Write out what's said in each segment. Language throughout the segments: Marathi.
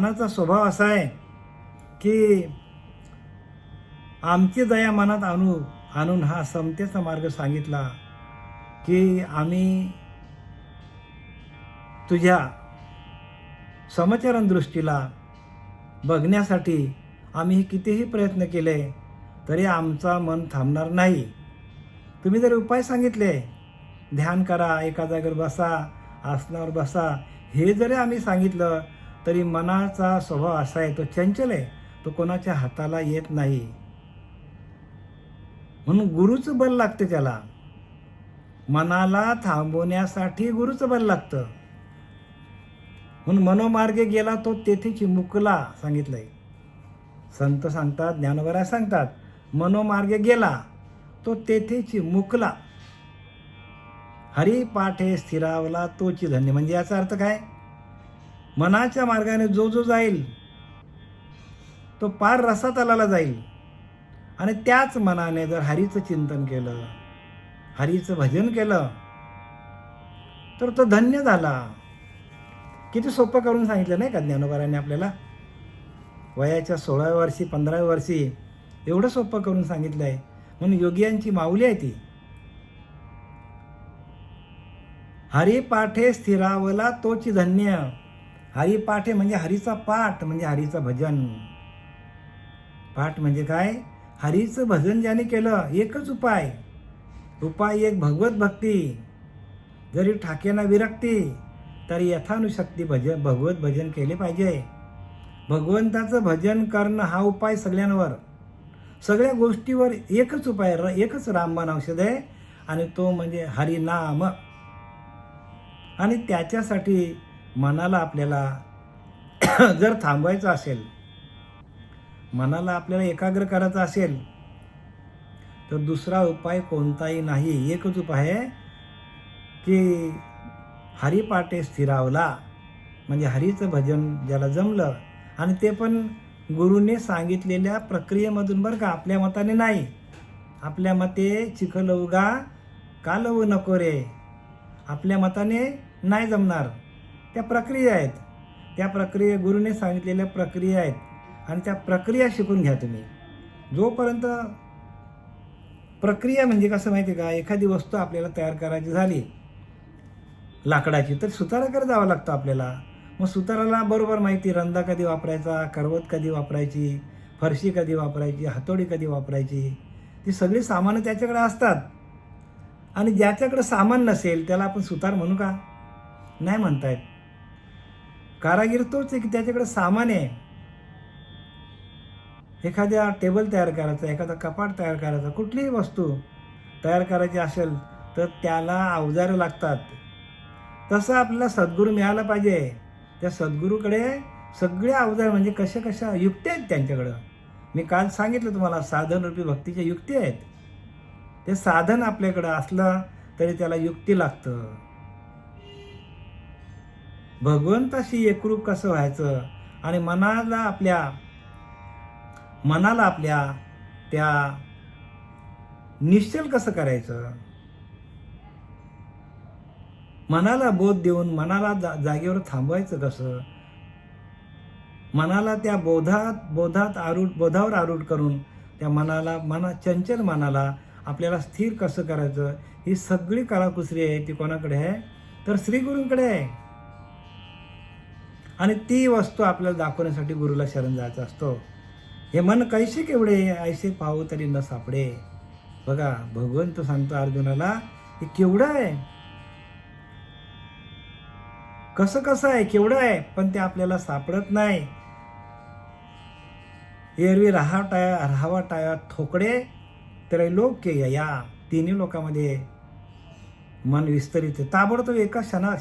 मनाचा स्वभाव असा आहे की आमची दया मनात आणू आणून हा समतेचा मार्ग सांगितला की आम्ही तुझ्या समचरण दृष्टीला बघण्यासाठी आम्ही कितीही प्रयत्न केले तरी आमचा मन थांबणार नाही. तुम्ही जर उपाय सांगितले ध्यान करा एका जागेवर बसा आसनावर बसा हे जरी आम्ही सांगितलं तरी मनाचा स्वभाव असा आहे तो चंचल आहे तो कोणाच्या हाताला येत नाही. म्हणून गुरुचं बल लागतं त्याला. मनाला थांबवण्यासाठी गुरुचं बल लागतं. म्हणून मनोमार्गे गेला तो तेथे मुकला सांगितलंय. संत सांगतात ज्ञानवरा सांगतात मनोमार्गे गेला तो तेथे मुकला हरी पाठे स्थिरावला तोची धन्य. म्हणजे याचा अर्थ काय? मनाच्या मार्गाने जो जो जाईल तो पार रसातलाला जाईल. आणि त्याच मनाने जर हरीचं चिंतन केलं हरीचं भजन केलं तर तो धन्य झाला. किती सोपं करून सांगितलं नाही का ज्ञानोबाराने आपल्याला? वयाच्या सोळाव्या वर्षी पंधराव्या वर्षी एवढं सोपं करून सांगितलं आहे म्हणून योगियांची माऊली आहे ती. हरिपाठे स्थिरावला तोची धन्य. हरी पाठे म्हणजे हरीचा पाठ म्हणजे हरीचं भजन. पाठ म्हणजे काय? हरीचं भजन ज्याने केलं एकच उपाय. उपाय एक भगवत भक्ती. जरी ठाकेना विरक्ती तरी यथानुशक्ती भजन भगवत भजन केले पाहिजे. भगवंताचं भजन करणं हा उपाय सगळ्यांवर. सगळ्या गोष्टीवर एकच उपाय र- एकच रामबाण औषध आहे आणि तो म्हणजे हरिनाम. आणि त्याच्यासाठी मनाला आपल्याला जर थांबवायचं असेल मनाला आपल्याला एकाग्र करायचं असेल तर दुसरा उपाय कोणताही नाही. एकच उपाय आहे की हरिपाटे स्थिरावला. म्हणजे हरीचं भजन ज्याला जमलं आणि ते पण गुरुने सांगितलेल्या प्रक्रियेमधून बरं का आपल्या मताने नाही. आपल्या मते चिखलवगा का कालव नको रे? आपल्या मताने नाही जमणार. त्या प्रक्रिया आहेत. त्या प्रक्रिया गुरुने सांगितलेल्या प्रक्रिया आहेत. आणि त्या प्रक्रिया शिकून घ्या तुम्ही. जोपर्यंत प्रक्रिया म्हणजे कसं माहिती आहे का? एखादी वस्तू आपल्याला तयार करायची झाली लाकडाची तर सुताराकडे जावं लागतं आपल्याला. मग सुताराला बरोबर माहिती रंदा कधी वापरायचा करवत कधी वापरायची फरशी कधी वापरायची हातोडी कधी वापरायची. ती सगळी सामानं त्याच्याकडे असतात. आणि ज्याच्याकडे सामान नसेल त्याला आपण सुतार म्हणू का? नाही म्हणतायत. कारागीर तोच आहे की त्याच्याकडे सामान आहे. एखाद्या टेबल तयार करायचा एखादा कपाट तयार करायचा कुठलीही वस्तू तयार करायची असेल तर त्याला अवजारं लागतात. तसं आपल्याला सद्गुरू मिळाला पाहिजे. त्या सद्गुरूकडे सगळे अवजार म्हणजे कशा कशा युक्ती आहेत त्यांच्याकडं. मी काल सांगितलं तुम्हाला साधन रूपी भक्तीच्या युक्ती आहेत. ते साधन आपल्याकडं असलं तरी त्याला युक्ती लागतं. भगवंताशी एकरूप कसं व्हायचं? आणि मनाला आपल्या मनाला आपल्या त्या निश्चल कसं करायचं? मनाला बोध देऊन मनाला जा जागेवर थांबवायचं कसं? मनाला त्या बोधात बोधात आरूढ बोधावर आरूढ करून त्या मनाला मना चंचल मनाला आपल्याला स्थिर कसं करायचं? ही सगळी कलाकुसरी आहे ती कोणाकडे आहे? तर श्रीगुरूंकडे आहे. आणि ती वस्तू आपल्याला दाखवण्यासाठी गुरुला शरण जायचं असतो. हे मन कैसे केवढे ऐसे पाहू तरी न सापडे. बघा भगवंत सांगतो अर्जुनाला हे केवढं आहे. कसं कसं आहे केवढं आहे पण ते आपल्याला सापडत नाही. एरवी राहा टाया राहावा टाया थोकडे तर लोक के या तिन्ही लोकांमध्ये मन विस्तरित ताबडतोब एका क्षणा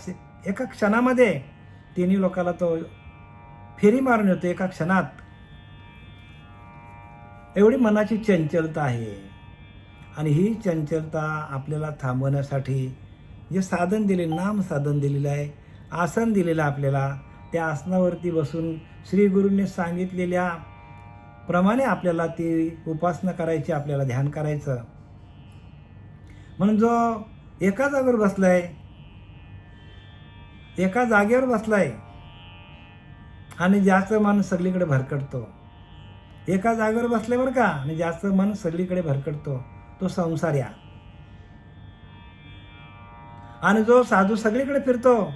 एका क्षणामध्ये तिन्ही लोकाला तो फेरी मारून येतो एका क्षणात. एवढी मनाची चंचलता आहे. आणि ही चंचलता आपल्याला थांबवण्यासाठी जे साधन दिले नाम साधन दिलेलं आहे आसन दिलेलं आहे आपल्याला त्या आसनावरती बसून श्रीगुरूंनी सांगितलेल्या प्रमाणे आपल्याला ती उपासना करायची आपल्याला ध्यान करायचं. म्हणून जो एका जागेवर बसलाय एका जागेवर बसलाय. आणि जास्त मन सगळीकडे भरकटतो. एका जागेवर बसले बरं का आणि जास्त मन सगळीकडे भरकटतो. तो संसार या. आणि जो साधू सगळीकडे फिरतो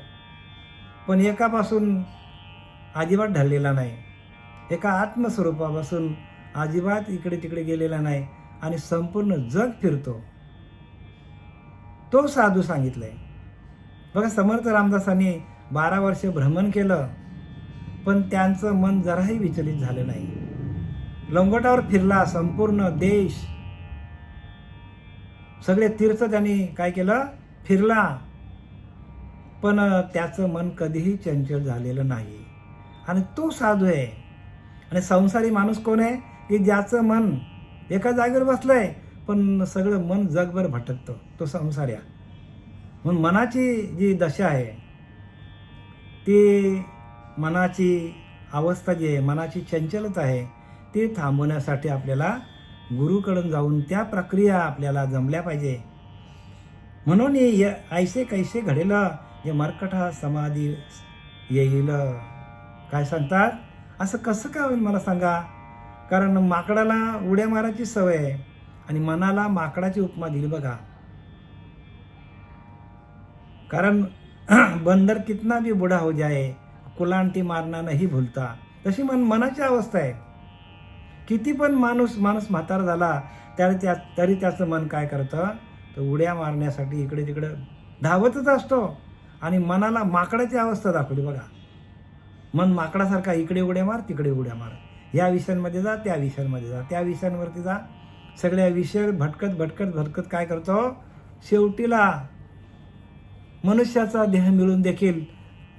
पण एकापासून अजिबात ढळलेला नाही. एका आत्मस्वरूपापासून अजिबात इकडे तिकडे गेलेला नाही. आणि संपूर्ण जग फिरतो. तो साधू सांगितलंय. बघा समर्थ रामदासांनी बारा वर्ष भ्रमण केलं पण त्यांचं मन जराही विचलित झालं नाही. लंगोटावर फिरला संपूर्ण देश. सगळे तीर्थ त्यांनी काय केलं? फिरला. पण त्याचं मन कधीही चंचल झालेलं नाही. आणि तो साधू आहे. आणि संसारी माणूस कोण आहे? की ज्याचं मन एका जागेवर बसलंय पण सगळं मन जगभर भटकतं. तो संसार्या म्हणून मनाची जी दशा आहे ती मनाची अवस्था जी आहे मनाची चंचलता आहे ती थांबवण्यासाठी आपल्याला गुरुकडून जाऊन त्या प्रक्रिया आपल्याला जमल्या पाहिजे. म्हणून ऐसे कैसे घडेल जे मर्कटा समाधी येईल. काय सांगतात? असं कसं काय होईल मला सांगा? कारण माकडाला उड्या मारायची सवय आहे आणि मनाला माकडाची उपमा दिली बघा. कारण बंदर कितना भी बुढ़ा हो जाए कुलांटी मारणं नाही भूलता। तशी मन मनाची अवस्था आहे. किती पण माणूस माणूस म्हातारा झाला त्याला त्या तरी त्याचं मन काय करतं? तर उड्या मारण्यासाठी इकडे तिकडे धावतच असतो. आणि मनाला माकडाची अवस्था दाखवली बघा. मन माकडासारखा इकडे उड्या मार तिकडे उड्या मार. या विषयांमध्ये जा त्या विषयांमध्ये जा त्या विषयांवरती जा. सगळ्या विषय भटकत भटकत भटकत काय करतो? शेवटीला मनुष्याचा देह मिळून देखील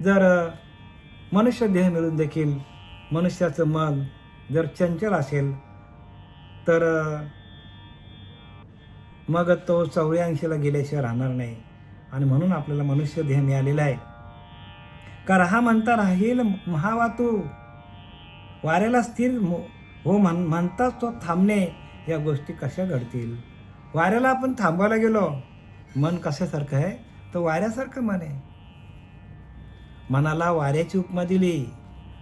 जर मनुष्य देह मिळून देखील मनुष्याचं मन जर चंचल असेल तर मग तो चौऱ्याऐंशीला गेल्याशिवाय राहणार नाही. आणि म्हणून आपल्याला मनुष्य देह मिळालेला आहे. का राहा म्हणता राहील महावातू वाऱ्याला स्थिर हो म्हण म्हणताच तो थांबणे या गोष्टी कशा घडतील? वाऱ्याला आपण थांबवायला गेलो मन कशासारखं आहे? तर वाऱ्यासारखं मन आहे. मनाला वाऱ्याची उपमा दिली.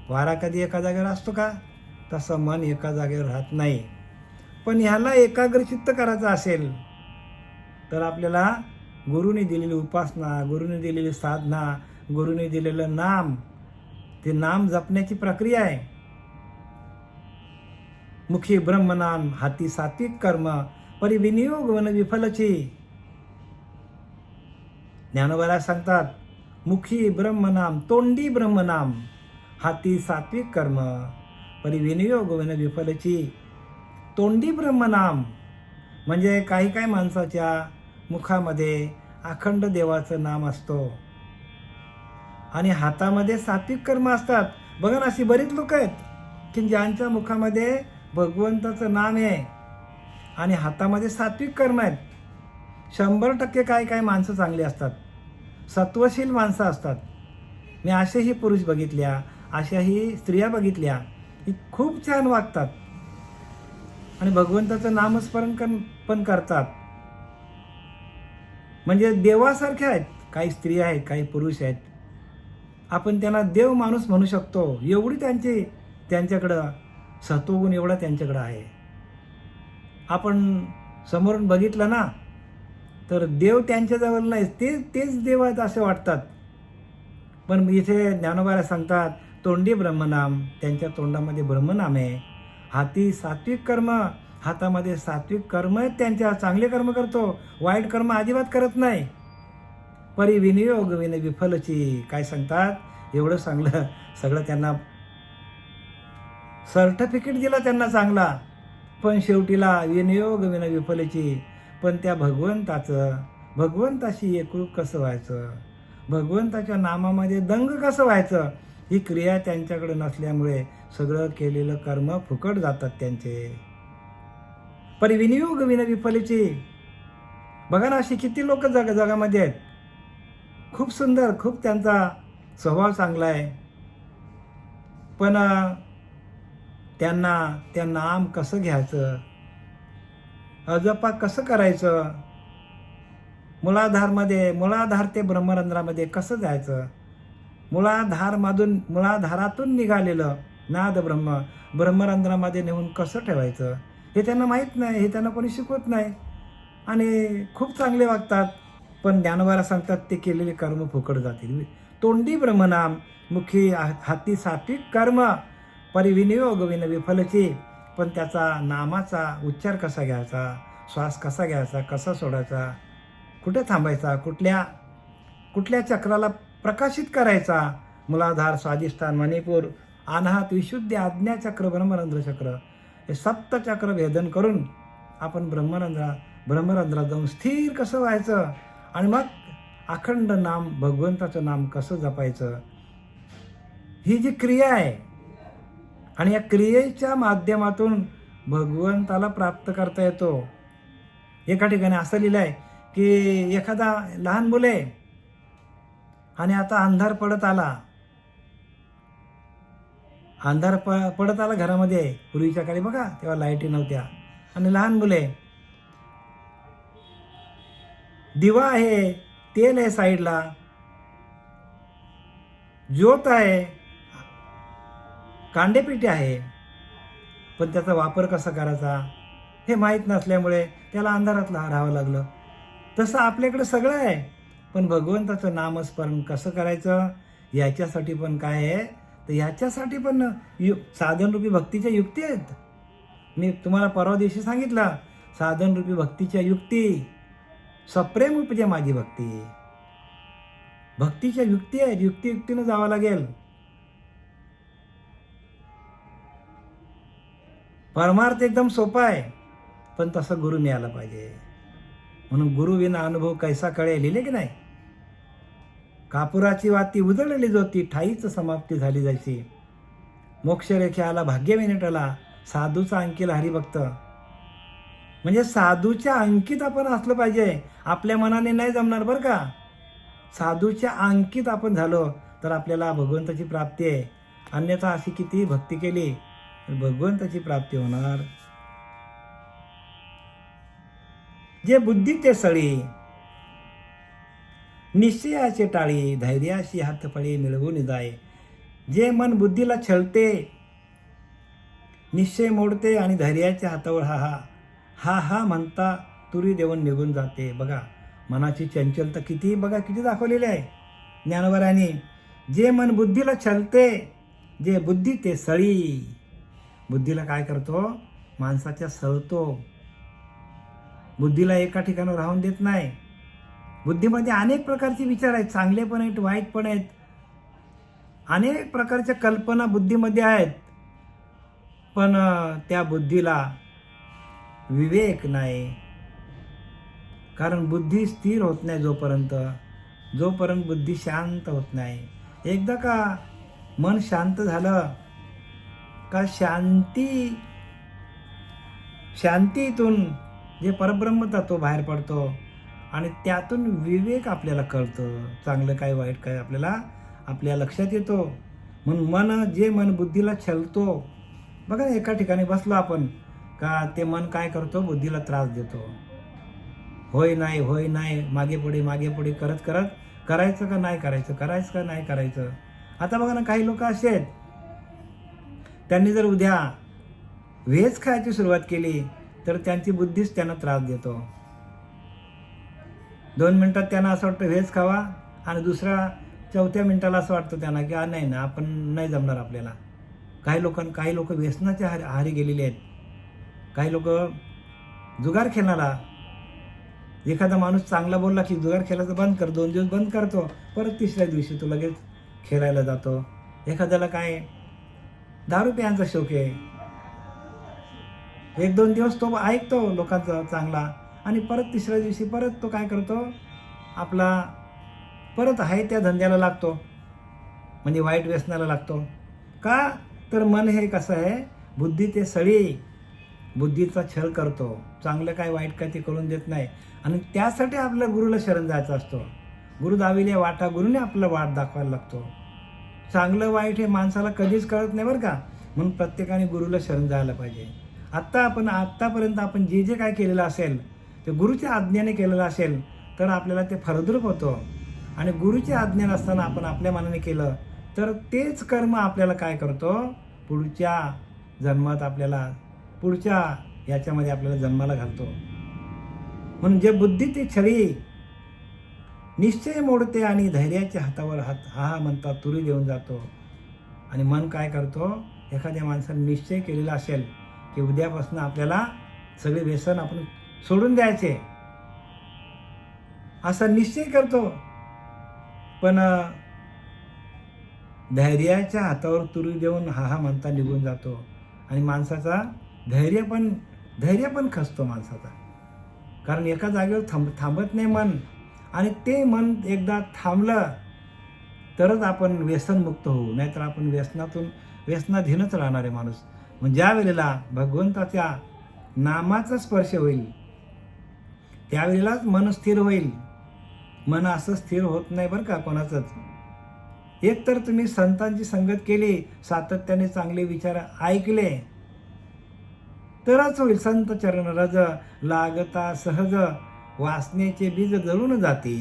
वारा कधी एका जागेवर असतो का? तसं मन एका जागेवर राहत नाही. पण ह्याला एकाग्रचित्त करायचं असेल तर आपल्याला गुरुने दिलेली उपासना गुरुने दिलेली साधना गुरुने दिलेलं नाम ते नाम जपण्याची प्रक्रिया आहे. मुखी ब्रह्मनाम हाती सात्विक कर्म परिविनियोग वन विफलची. ज्ञानोबाला सांगतात मुखी ब्रह्मनाम तोंडी ब्रह्मनाम हाती सात्विक कर्म परिविनियोग वन विफलची. तोंडी ब्रह्मनाम म्हणजे काही काही माणसाच्या मुखामध्ये अखंड देवाचं नाम असतो. आणि हातामध्ये सात्विक कर्म असतात. बघा ना अशी बरीच लोक आहेत की ज्यांच्या मुखामध्ये भगवंताचं नाम आहे आणि हातामध्ये सात्विक कर्म आहेत. शंभर टक्के काय काय माणसं चांगली असतात. सत्वशील माणसं असतात. मी असेही पुरुष बघितल्या अशाही स्त्रिया बघितल्या की खूप छान वागतात. आणि भगवंताचं नामस्मरण कर पण करतात. म्हणजे देवासारख्या आहेत. काही स्त्रिया आहेत काही पुरुष आहेत. आपण त्यांना देव माणूस म्हणू शकतो. एवढी त्यांची त्यांच्याकडं सत्वगुण एवढा त्यांच्याकडं आहे. आपण समोरून बघितलं ना तर देव त्यांच्याजवळ नाही ते तेच देव आहेत असे वाटतात. पण इथे ज्ञानोबाला सांगतात तोंडी ब्रह्मनाम त्यांच्या तोंडामध्ये ब्रह्मनाम आहे. हाती सात्विक कर्म हातामध्ये सात्विक कर्म आहेत त्यांच्या. चांगले कर्म करतो वाईट कर्म अजिबात करत नाही. परी विनियोग विन विफलची काय सांगतात? एवढं चांगलं सगळं त्यांना सर्टिफिकेट दिला त्यांना चांगला. पण शेवटीला विनियोग विन विफलची पण त्या भगवंताचं भगवंताशी एकरूप कसं व्हायचं? भगवंताच्या नामामध्ये दंग कसं व्हायचं? ही क्रिया त्यांच्याकडे नसल्यामुळे सगळं केलेलं कर्म फुकट जातात त्यांचे. परिविनियोग विन बघा ना अशी किती लोक जग जगामध्ये आहेत. खूप सुंदर खूप त्यांचा स्वभाव चांगला आहे. पण त्यांना त्या नाम कसं घ्यायचं? अजपा कसं करायचं? मुळाधारमध्ये मुळाधार ते ब्रह्मरंध्रामध्ये कसं जायचं? मुळाधारमधून मुळाधारातून निघालेलं नाद ब्रह्म ब्रह्मरंध्रामध्ये नेऊन कसं ठेवायचं? हे त्यांना माहीत नाही हे त्यांना कोणी शिकवत नाही. आणि खूप चांगले वागतात पण ज्ञानवाला सांगतात ते केलेले कर्म फुकट जातील. तोंडी ब्रह्मनाम मुखी हाती सात्विक कर्म परिविनियोग विन विफलची पण त्याचा नामाचा उच्चार कसा घ्यायचा? श्वास कसा घ्यायचा? कसा सोडायचा? कुठे थांबायचा? कुठल्या कुठल्या चक्राला प्रकाशित करायचा? मुलाधार स्वादिष्ठान मणिपूर अनाहत विशुद्ध आज्ञाचक्र ब्रह्मरंध्र चक्र. हे सप्तचक्र भेदन करून आपण ब्रह्मरंध्रा ब्रह्मरंध्रात जाऊन स्थिर कसं व्हायचं? आणि मग अखंड नाम भगवंताचं नाम कसं जपायचं? ही जी क्रिया आहे आणि या क्रियेच्या माध्यमातून भगवंताला प्राप्त करता येतो. एका ठिकाणी असं लिहिलं आहे की एखादा लहान मुले आणि आता अंधार पडत आला. अंधार प पडत आला घरामध्ये. पूर्वीच्या काळी बघा तेव्हा लाईटी नव्हत्या. आणि लहान मुले दिवा आहे तेल आहे साईडला ज्योत आहे कांडेपिटी आहे. पण त्याचा वापर कसा करायचा? हे माहीत नसल्यामुळे त्याला अंधारात राहावं लागलं. तसं आपल्याकडे सगळं आहे. पण भगवंताचं नामस्मरण कसं करायचं? याच्यासाठी पण काय आहे? तर याच्यासाठी पण यु साधनरूपी भक्तीच्या युक्ती आहेत. मी तुम्हाला परवा दिवशी सांगितलं साधनरूपी भक्तीच्या युक्ती. सप्रेम उपजे माझी भक्ती. भक्तीच्या युक्ती आहेत युक्ती युक्तीनं जावं लागेल. परमार्थ एकदम सोपा आहे पण तसं गुरु मिळाला पाहिजे. म्हणून गुरु विना अनुभव कैसा कळे लिहिले की नाही? कापुराची वाती जो ती ठाईच समाप्ती झाली जायची. मोक्षरेख्याला भाग्य विनेटला साधूचा अंकीला हरिभक्त. म्हणजे साधूच्या अंकित आपण असलं पाहिजे आपल्या मनाने नाही जमणार बरं का? साधूच्या अंकित आपण झालो तर आपल्याला भगवंताची प्राप्ती आहे. अन्यथा अशी किती भक्ती केली तर भगवंताची प्राप्ती होणार. जे बुद्धी ते सळी निश्चयाचे टाळी धैर्याशी हातफळी मिळवून जाय. जे मन बुद्धीला छळते निश्चय मोडते आणि धैर्याच्या हातावर हा हा हा हा म्हणता तुरी देऊन निघून जाते. बघा मनाची चंचलता किती बघा किती दाखवलेली आहे. ज्ञानवराने जे मन बुद्धीला छलते जे बुद्धी ते सळी बुद्धीला काय करतो? माणसाच्या सळतो. बुद्धीला एका ठिकाणी राहून देत नाही. बुद्धीमध्ये अनेक प्रकारचे विचार आहेत. चांगले पण आहेत वाईट पण आहेत. अनेक प्रकारच्या कल्पना बुद्धीमध्ये आहेत. पण त्या बुद्धीला विवेक नाही. कारण बुद्धी स्थिर होत नाही जोपर्यंत. जोपर्यंत बुद्धी शांत होत नाही. एकदा का मन शांत झालं का शांती? शांतीतून जे परब्रह्म तत्व बाहेर पडतो आणि त्यातून विवेक आपल्याला कळतं. चांगलं काय वाईट काय आपल्याला आपल्या लक्षात येतो. म्हणून मन जे मन बुद्धीला छलतो बघा ना, एका ठिकाणी बसलो आपण का ते मन काय करतो? बुद्धीला त्रास देतो. होय नाही होय नाही मागे पुढे मागे पुढे करत करत करायचं का नाही करायचं करायचं का नाही करायचं? आता बघा ना काही लोक असे आहेत त्यांनी जर उद्या व्हेज खायची सुरुवात केली तर त्यांची बुद्धीच त्यांना त्रास देतो. दोन मिनटात त्यांना असं वाटतं व्हेज खावा आणि दुसऱ्या चौथ्या मिनिटाला असं वाटतं त्यांना की नाही ना आपण नाही जमणार आपल्याला. काही लोकां काही लोक व्यसनाच्या हारी आहारी गेलेले आहेत. काही लोक जुगार खेळणारा. एखादा माणूस चांगला बोलला की जुगार खेळायचं बंद कर दोन दिवस बंद करतो परत तिसऱ्या दिवशी तो लगेच खेळायला जातो. एखाद्याला काय दारू प्यायचा शौक आहे. एक दोन दिवस तो ऐकतो लोकांचा चांगला आणि परत तिसऱ्या दिवशी परत तो काय करतो? आपला परत आहे त्या धंद्याला लागतो. म्हणजे वाईट व्यसनाला लागतो. का? तर मन हे कसं आहे? बुद्धी ते सळी. बुद्धीचा छल करतो. चांगलं काय वाईट काय ते करून देत नाही. आणि त्यासाठी आपल्या गुरुला शरण जायचा असतो. गुरु दाविले वाटा गुरुने आपलं वाट दाखवायला लागतो. चांगलं वाईट हे माणसाला कधीच कळत नाही बरं का. म्हणून प्रत्येकाने गुरुला शरण जायला पाहिजे. आत्ता आपण आत्तापर्यंत आपण जे जे काय केलेलं असेल ते गुरुच्या आज्ञेने केलेलं असेल तर आपल्याला ते फरद्रूप होतं. आणि गुरुची आज्ञा नसताना आपण आपल्या मनाने केलं तर तेच कर्म आपल्याला काय करतो? पुढच्या जन्मात आपल्याला पुढच्या याच्यामध्ये आपल्याला जन्माला घालतो. म्हणून जे बुद्धी ते छळी निश्चय मोडते आणि धैर्याच्या हातावर हात हा हा म्हणता तुरी देऊन जातो. आणि मन काय करतो? एखाद्या माणसाने निश्चय केलेला असेल की उद्यापासून आपल्याला सगळे व्यसन आपण सोडून द्यायचे. असा निश्चय करतो. पण धैर्याच्या हातावर तुरी देऊन हा हा म्हणता निघून जातो. आणि माणसाचा धैर्य पण धैर्य पण खसतो माणसाचा. कारण एका जागेवर थांब थांबत नाही मन. आणि ते मन एकदा थांबलं तरच आपण व्यसनमुक्त होऊ. नाहीतर आपण व्यसनातून व्यसनाधीनच राहणार आहे माणूस. मग ज्या वेळेला भगवंताच्या नामाचा स्पर्श होईल त्यावेळेलाच मन स्थिर होईल. मन असं स्थिर होत नाही बरं का कोणाचंच. एक तर तुम्ही संतांची संगत केली सातत्याने चांगले विचार ऐकले तरच होईल. संत चरण रज लागता सहज वासनेचे बीज जळून जाते.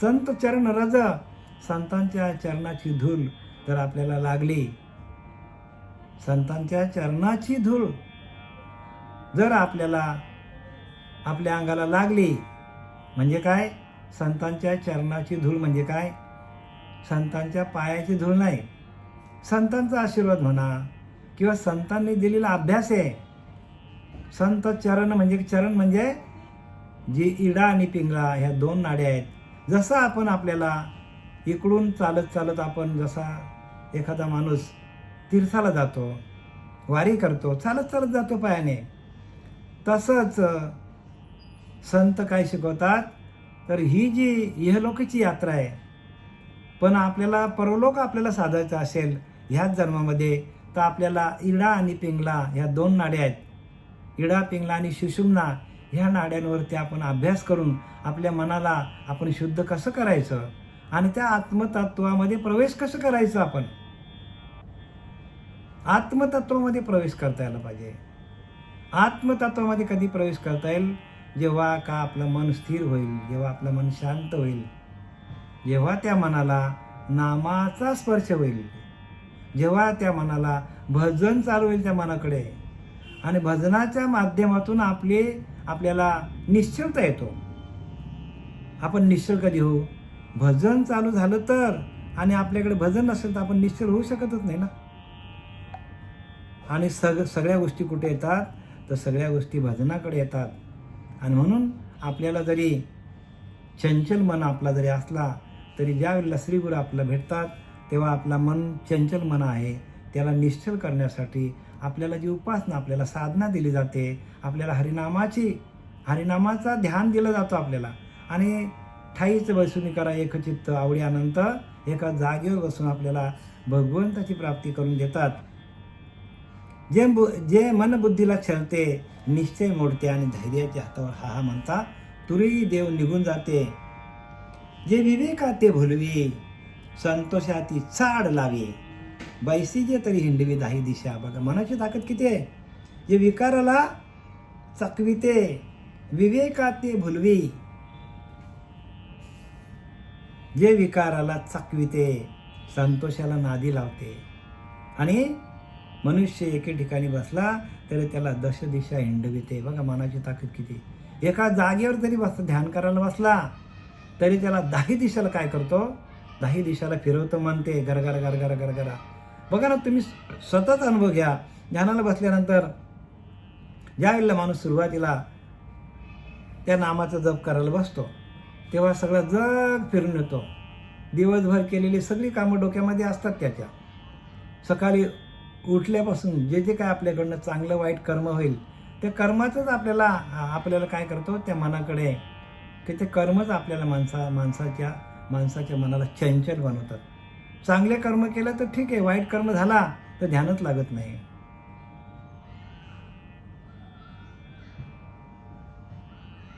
संत चरण रज संतांच्या चरणाची धूल तर आपल्याला लागली. संतांच्या चरणाची धूळ जर आपल्याला आपल्या अंगाला लागली म्हणजे काय? संतांच्या चरणाची धूळ म्हणजे काय? संतांच्या पायाची धूळ नाही. संतांचा आशीर्वाद म्हणा किंवा संतांनी दिलेला अभ्यास आहे. संत चरण म्हणजे चरण म्हणजे जी इडा आणि पिंगळा ह्या दोन नाड्या आहेत जसं आपण आपल्याला इकडून चालत चालत आपण जसा एखादा माणूस तीर्थाला जातो वारी करतो चालत चालत जातो पायाने तसंच संत काय शिकवतात तर ही जी इहलोकीची यात्रा आहे पण आपल्याला परलोक आपल्याला साधायचं असेल ह्याच जन्मामध्ये तर आपल्याला इडा आणि पिंगला ह्या दोन नाड्या आहेत. इडा पिंगला आणि सुषुम्ना ह्या नाड्यांवरती आपण अभ्यास करून आपल्या मनाला आपण शुद्ध कसं करायचं? आणि त्या आत्मतत्वामध्ये प्रवेश कसं करायचं आपण? आत्मतत्वामध्ये प्रवेश करता यायला पाहिजे. आत्मतत्वामध्ये कधी प्रवेश करता येईल? जेव्हा का आपलं मन स्थिर होईल जेव्हा आपलं मन शांत होईल जेव्हा त्या मनाला नामाचा स्पर्श होईल जेव्हा त्या मनाला भजन चालू होईल त्या मनाकडे. आणि भजनाच्या माध्यमातून आपले आपल्याला निश्चलता येतो. आपण निश्चल कधी होऊ? भजन चालू झालं तर आणि आपल्याकडे भजन नसेल तर आपण निश्चल होऊ शकतच नाही ना? आणि सग सगळ्या गोष्टी कुठे येतात? तर सगळ्या गोष्टी भजनाकडे येतात. आणि म्हणून आपल्याला जरी चंचल मन आपला जरी असला तरी ज्या वेळेला श्रीगुरु आपल्याला भेटतात तेव्हा आपला मन चंचल मन आहे. त्याला निश्चल करण्यासाठी आपल्याला जी उपासना आपल्याला साधना दिली जाते आपल्याला हरिनामाची हरिनामाचा ध्यान दिलं जातो आपल्याला. आणि ठाईच बसून करा एकचित्त आवडी अनंत एका जागेवर बसून आपल्याला भगवंताची प्राप्ती करून देतात. जे बु जे मनबुद्धीला छळते निश्चय मोडते आणि धैर्याच्या हातावर हा हा म्हणता तुरी देव निघून जाते. जे विवेका ते भुलवी संतोषाती चाड लावी. बैसीजे तरी हिंडवी दाही दिशा. बघा मनाची ताकद किती आहे? जे विकाराला चकविते विवेकाते भुलवी. जे विकाराला चकविते संतोषाला नादी लावते. आणि मनुष्य एके ठिकाणी बसला तरी त्याला दश दिशा हिंडविते. बघा मनाची ताकद किती. एका जागेवर जरी बस ध्यान करायला बसला तरी त्याला दाही दिशेला काय करतो? दाही दिशेला फिरवतो म्हणते गरगर गरगर गरगरा. बघा ना तुम्ही सतत अनुभव घ्या. ध्यानाला बसल्यानंतर ज्या वेळेला माणूस सुरुवातीला त्या नामाचा जप करायला बसतो तेव्हा सगळं जग फिरून येतो. दिवसभर केलेली सगळी कामं डोक्यामध्ये असतात त्याच्या. सकाळी उठल्यापासून जे जे काय आपल्याकडनं चांगलं वाईट कर्म होईल ते कर्माचंच आपल्याला आपल्याला काय करतो? त्या मनाकडे की ते कर्मच आपल्याला माणसा माणसाच्या माणसाच्या मनाला चंचल बनवतात. चांगले कर्म केलं तर ठीक आहे वाईट कर्म झाला तर ध्यानच लागत नाही.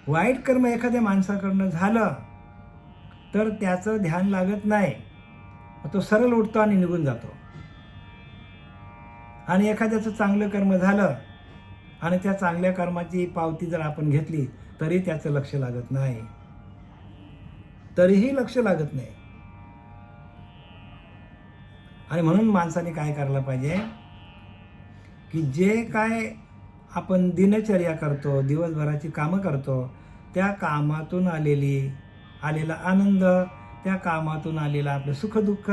वाईट कर्म एखाद्या माणसाकडनं झालं तर त्याचं ध्यान लागत नाही. तो सरळ उठतो आणि निघून जातो. आणि एखाद्याचं चांगलं कर्म झालं आणि त्या चांगल्या कर्माची पावती जर आपण घेतली तरी त्याचं लक्ष लागत नाही. तरीही लक्ष लागत नाही. आणि म्हणून माणसाने काय करायला पाहिजे? की जे काय आपण दिनचर्या करतो दिवसभराची कामं करतो त्या कामातून आलेली आलेला आनंद त्या कामातून आलेला आपलं सुखदुःख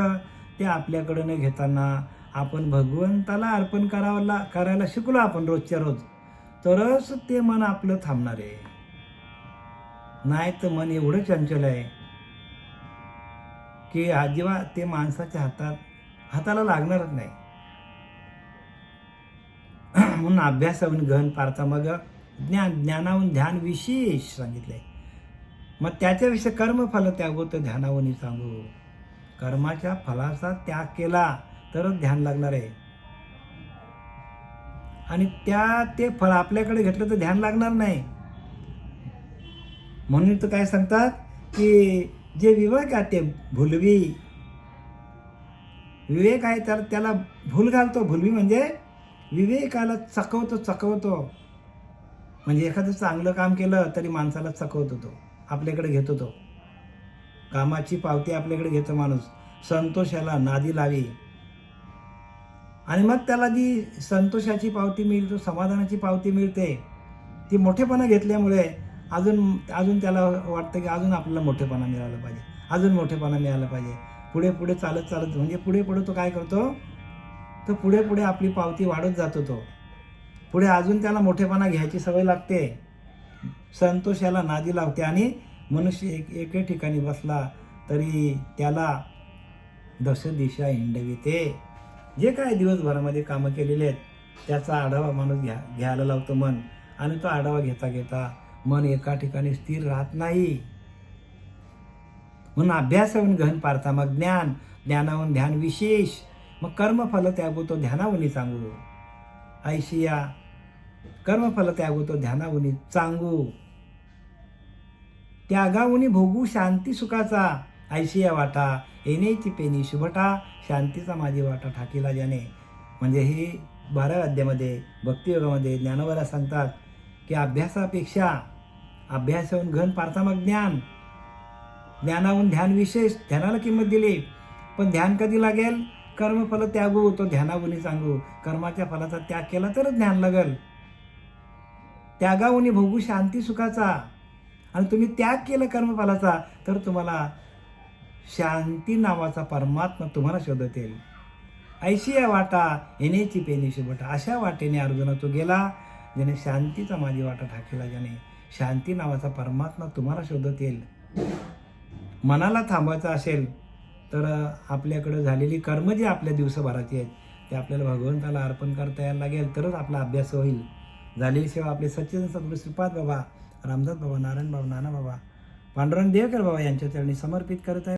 ते आपल्याकडं न घेताना आपण भगवंताला अर्पण करावं ला करायला शिकलो आपण रोजच्या रोज. तरच ते मन आपलं थांबणार आहे. नाही तर मन एवढं चंचल आहे की अजिबात ते माणसाच्या हातात हाताला लागणारच नाही. म्हणून अभ्यासाहून गहन पारता मग ज्ञान ज्ञानाहून ध्यान विशेष सांगितलंय. मग त्याच्याविषयी कर्मफल त्यागो तर सांगू. कर्माच्या फलाचा त्याग केला तरच ध्यान लागणार आहे. आणि त्या ते फळ आपल्याकडे घेतलं तर ध्यान लागणार नाही. म्हणून तर काय सांगतात की जे विवेक आहे ते भुलवी विवेक आहे तर त्याला भूल घालतो. भुलवी म्हणजे विवेकाला चकवतो चकवतो. म्हणजे एखादं चांगलं काम केलं तरी माणसाला चकवतो तो. आपल्याकडे घेतो तो. कामाची पावती आपल्याकडे घेतो माणूस. संतोषाला नादी लावी. आणि मग त्याला जी संतोषाची पावती मिळतो समाधानाची पावती मिळते ती मोठेपणा घेतल्यामुळे अजून अजून त्याला वाटतं की अजून आपल्याला मोठेपणा मिळाला पाहिजे. अजून मोठेपणा मिळाला पाहिजे. पुढे पुढे चालत चालत म्हणजे पुढे पुढे तो काय करतो? तर पुढे पुढे आपली पावती वाढत जातो तो. पुढे अजून त्याला मोठेपणा घ्यायची सवय लागते. संतोषाला नादी लावते आणि मनुष्य एक एके ठिकाणी बसला तरी त्याला दश दिशा हिंडविते. जे काय दिवसभरामध्ये कामं केलेले आहेत त्याचा आढावा माणूस घ्या घ्यायला लावतो मन. आणि तो आढावा घेता घेता मन एका ठिकाणी स्थिर राहत नाही. म्हणून अभ्यासाहून गहन पारता मग ज्ञान ज्ञानाहून ध्यान विशेष. मग कर्मफल त्यागोतो ध्यानावनी सांगू ऐशिया कर्मफल त्यागोतो ध्यानावनी चांगू. त्यागावनी भोगू शांती सुखाचा. ऐशिया वाटा येण्याची पेनी शुभटा शांतीचा माझी वाटा ठाकीला ज्याने म्हणजे हे बाराव्या अध्यामध्ये भक्तियोगामध्ये ज्ञानोबाला सांगतात की अभ्यासापेक्षा अभ्यासाहून घन पार्थामक ज्ञान. ज्ञानाहून ध्यान विशेष ध्यानाला किंमत दिली. पण ध्यान कधी लागेल? कर्मफल त्यागू तो ध्यानावनी सांगू. कर्माच्या फलाचा त्याग केला तरच ध्यान लागेल. त्यागाहुनी भोगू शांती सुखाचा. आणि तुम्ही त्याग केलं कर्मफलाचा तर तुम्हाला शांती नावाचा परमात्मा तुम्हाला शोधत येईल ऐशी या वाटा येण्याची पेनी शुभटा अशा वाटेने अर्जुना तो गेला ज्याने शांतीचा माझी वाटा ठाकेला ज्याने शांती नावाचा परमात्मा तुम्हाला शोधत येईल मनाला थांबवायचं असेल तर आपल्याकडं झालेली कर्म जी आपल्या दिवसभराची आहेत ते आपल्याला भगवंताला अर्पण करता यायला लागेल तरच आपला अभ्यास होईल. झालेली सेवा आपले सच्चिन सद्गुरू श्रीपाद बाबा रामदास बाबा नारायण बाबा नाना बाबा पांडुरंग देवकर बाबा यांच्या चरणी समर्पित करत आहे